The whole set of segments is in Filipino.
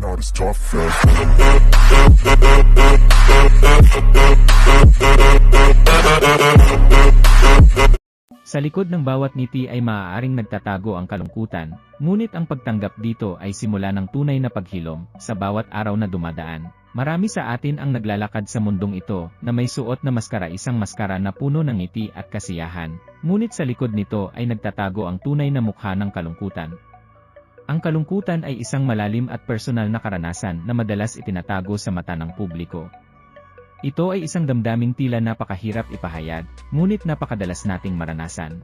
not as tough as Sa likod ng bawat ngiti ay maaaring nagtatago ang kalungkutan, ngunit ang pagtanggap dito ay simula ng tunay na paghilom sa bawat araw na dumadaan. Marami sa atin ang naglalakad sa mundong ito na may suot na maskara isang maskara na puno ng ngiti at kasiyahan, ngunit sa likod nito ay nagtatago ang tunay na mukha ng kalungkutan. Ang kalungkutan ay isang malalim at personal na karanasan na madalas itinatago sa mata ng publiko. Ito ay isang damdaming tila napakahirap ipahayag, ngunit napakadalas nating maranasan.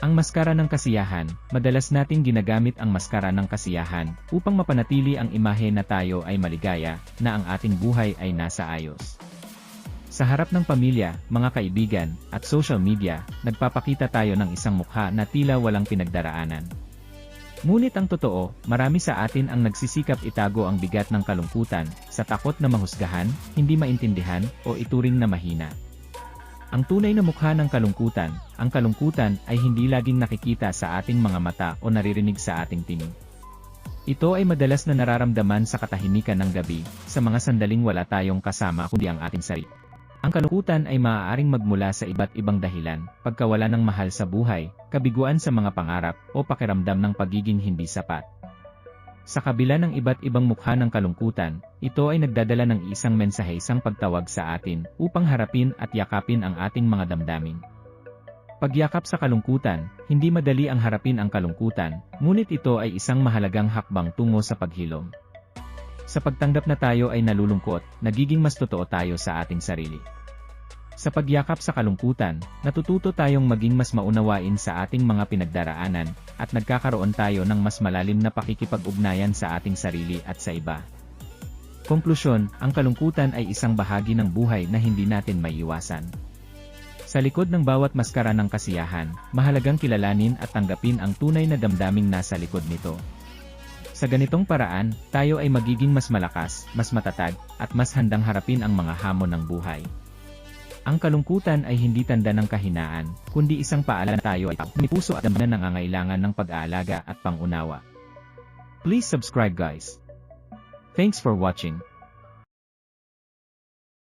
Ang maskara ng kasiyahan, madalas nating ginagamit ang maskara ng kasiyahan upang mapanatili ang imahe na tayo ay maligaya, na ang ating buhay ay nasa ayos. Sa harap ng pamilya, mga kaibigan, at social media, nagpapakita tayo ng isang mukha na tila walang pinagdaraanan. Ngunit ang totoo, marami sa atin ang nagsisikap itago ang bigat ng kalungkutan, sa takot na mahusgahan, hindi maintindihan, o ituring na mahina. Ang tunay na mukha ng kalungkutan, ang kalungkutan ay hindi laging nakikita sa ating mga mata o naririnig sa ating tinig. Ito ay madalas na nararamdaman sa katahimikan ng gabi, sa mga sandaling wala tayong kasama kundi ang ating sarili. Ang kalungkutan ay maaaring magmula sa iba't ibang dahilan, pagkawala ng mahal sa buhay, kabiguan sa mga pangarap, o pakiramdam ng pagiging hindi sapat. Sa kabila ng iba't ibang mukha ng kalungkutan, ito ay nagdadala ng isang mensahe isang pagtawag sa atin upang harapin at yakapin ang ating mga damdamin. Pagyakap sa kalungkutan, hindi madali ang harapin ang kalungkutan, ngunit ito ay isang mahalagang hakbang tungo sa paghilom. Sa pagtanggap na tayo ay nalulungkot, nagiging mas totoo tayo sa ating sarili. Sa pagyakap sa kalungkutan, natututo tayong maging mas maunawain sa ating mga pinagdaraanan, at nagkakaroon tayo ng mas malalim na pakikipag-ugnayan sa ating sarili at sa iba. Konklusyon, ang kalungkutan ay isang bahagi ng buhay na hindi natin maiiwasan. Sa likod ng bawat maskara ng kasiyahan, mahalagang kilalanin at tanggapin ang tunay na damdaming nasa likod nito. Sa ganitong paraan, tayo ay magiging mas malakas, mas matatag, at mas handang harapin ang mga hamon ng buhay. Ang kalungkutan ay hindi tanda ng kahinaan, kundi isang paalala tayo ay may puso at damdamin ng angailangan ng pag-aalaga at pangunawa. Please subscribe guys. Thanks for watching.